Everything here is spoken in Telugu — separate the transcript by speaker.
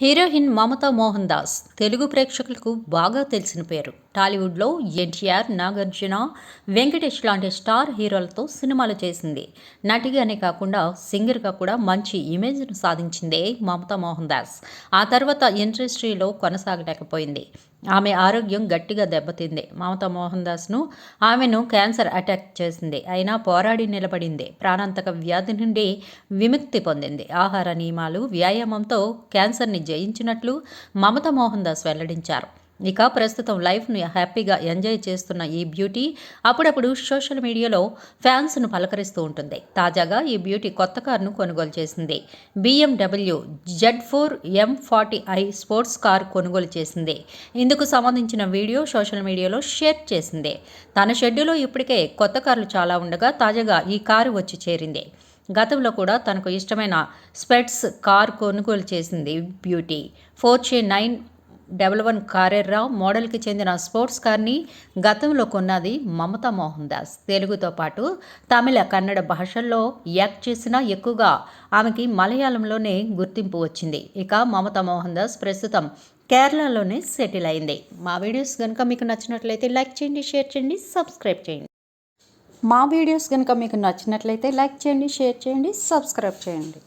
Speaker 1: హీరోయిన్ మమతా మోహన్ దాస్ తెలుగు ప్రేక్షకులకు బాగా తెలిసిన పేరు. టాలీవుడ్లో ఎన్టీఆర్ నాగార్జున వెంకటేష్ లాంటి స్టార్ హీరోలతో సినిమాలు చేసింది. నటిగానే కాకుండా సింగర్గా కూడా మంచి ఇమేజ్ను సాధించిందే మమతా మోహన్ దాస్. ఆ తర్వాత ఇండస్ట్రీలో కొనసాగలేకపోయింది. ఆమె ఆరోగ్యం గట్టిగా దెబ్బతింది. మమతా మోహన్ దాస్ను ఆమెను క్యాన్సర్ అటాక్ చేసింది. అయినా పోరాడి నిలబడింది. ప్రాణాంతక వ్యాధి నుండి విముక్తి పొందింది. ఆహార నియమాలు వ్యాయామంతో క్యాన్సర్ని జయించినట్లు మమతా మోహన్ దాస్ వెల్లడించారు. ఇక ప్రస్తుతం లైఫ్ను హ్యాపీగా ఎంజాయ్ చేస్తున్న ఈ బ్యూటీ అప్పుడప్పుడు సోషల్ మీడియాలో ఫ్యాన్స్ను పలకరిస్తూ ఉంటుంది. తాజాగా ఈ బ్యూటీ కొత్త కారును కొనుగోలు చేసింది. BMW Z four M forty i sports car కొనుగోలు చేసింది. ఇందుకు సంబంధించిన వీడియో సోషల్ మీడియాలో షేర్ చేసింది. తన షెడ్యూల్లో ఇప్పటికే కొత్త కార్లు చాలా ఉండగా తాజాగా ఈ కారు వచ్చి చేరింది. గతంలో కూడా తనకు ఇష్టమైన స్పెట్స్ కార్ కొనుగోలు చేసింది beauty. Porsche nine double one కారెర్రావు మోడల్కి చెందిన స్పోర్ట్స్ కార్ని గతంలో కొన్నది మమతా మోహన్ దాస్. తెలుగుతో పాటు తమిళ కన్నడ భాషల్లో యాక్ట్ చేసినా ఎక్కువగా ఆమెకి మలయాళంలోనే గుర్తింపు వచ్చింది. ఇక మమతా మోహన్ దాస్ ప్రస్తుతం కేరళలోనే సెటిల్ అయింది. మా వీడియోస్ కనుక మీకు నచ్చినట్లయితే లైక్ చేయండి షేర్ చేయండి సబ్స్క్రైబ్ చేయండి. మా వీడియోస్ కనుక మీకు నచ్చినట్లయితే లైక్ చేయండి షేర్ చేయండి సబ్స్క్రైబ్ చేయండి.